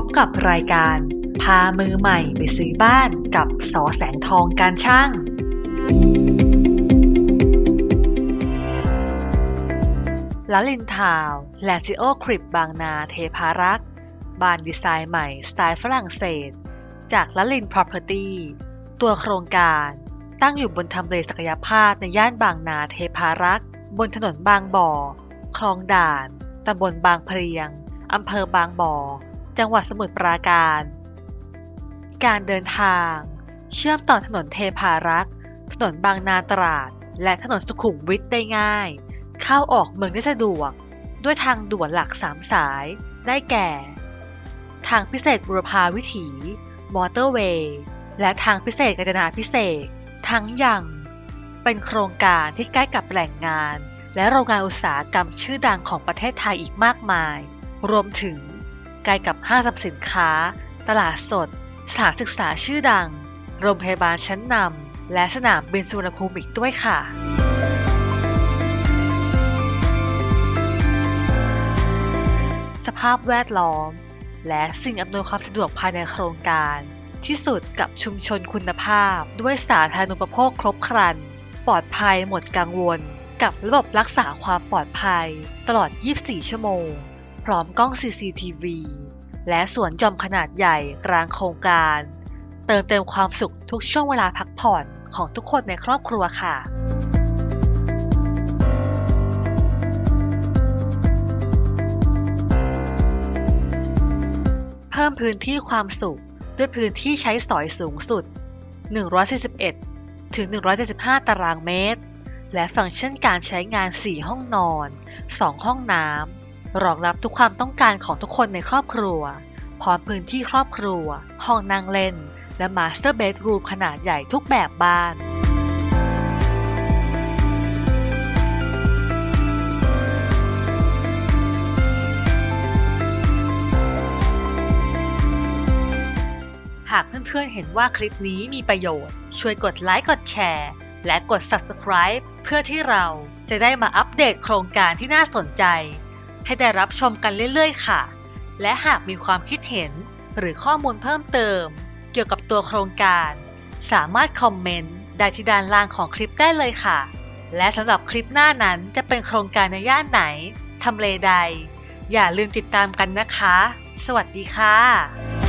พบกับรายการ พามือใหม่ไปซื้อบ้านกับสอแสงทองการช่างลลินทาวแลจิโอคริปบางนาเทพารักษ์บ้านดีไซน์ใหม่สไตล์ฝรั่งเศส จากลลิน Property ตัวโครงการตั้งอยู่บนทำเลศักยภาพในย่านบางนาเทพารักษ์ บนถนนบางบ่อ คลองด่าน ตำบลบางเพลียง อำเภอบางบ่อ จังหวัดสมุทรปราการ การเดินทาง เชื่อมต่อถนนเทพารักษ์ ถนนบางนาตราด และถนนสุขุมวิทได้ง่าย เข้าออกเมืองได้สะดวก ด้วยทางด่วนหลักสามสาย ได้แก่ ทางพิเศษบุรพาวิถี มอเตอร์เวย์ และทางพิเศษกาญจนาพิเศษ ทั้งยังเป็นโครงการที่ใกล้กับแหล่งงาน และโรงงานอุตสาหกรรมชื่อดังของประเทศไทยอีกมากมาย รวมถึง ใกล้กับห้างสรรพสินค้า ตลาดสด สถานศึกษาชื่อดัง โรงพยาบาลชั้นนำ และสนามบินสุวรรณภูมิอีกด้วยค่ะสภาพแวดล้อม และสิ่งอำนวยความสะดวกภายในโครงการ ที่สุดกับชุมชนคุณภาพ ด้วยสาธารณูปโภคครบครัน ปลอดภัยหมดกังวล กับระบบรักษาความปลอดภัย ตลอด 24 ชั่วโมง พร้อมกล้อง CCTV และสวนหย่อมขนาดใหญ่กลางโครงการ เติมเต็มความสุขทุกช่วงเวลาพักผ่อนของทุกคนในครอบครัวค่ะเพิ่มพื้นที่ความสุขด้วยพื้นที่ใช้สอยสูงสุด 141 ถึง 175 ตารางเมตร และฟังก์ชันการใช้งาน 4 ห้องนอน 2 ห้องน้ำ รองรับทุกความต้องการของทุกคนในครอบครัว พร้อมพื้นที่ครอบครัว ห้องนั่งเล่น และมาสเตอร์เบดรูมขนาดใหญ่ทุกแบบบ้านหากเพื่อนๆเห็นว่าคลิปนี้มีประโยชน์ ช่วยกดไลค์ กดแชร์ และกด Subscribe เพื่อที่เราจะได้มาอัปเดตโครงการที่น่าสนใจ ให้ได้รับชมกันเรื่อยๆ ค่ะ และหากมีความคิดเห็นหรือข้อมูลเพิ่มเติม เกี่ยวกับตัวโครงการ สามารถคอมเมนต์ได้ที่ด้านล่างของคลิปได้เลยค่ะ และสำหรับคลิปหน้านั้นจะเป็นโครงการในย่านไหนทำเลใด อย่าลืมติดตามกันนะคะ สวัสดีค่ะ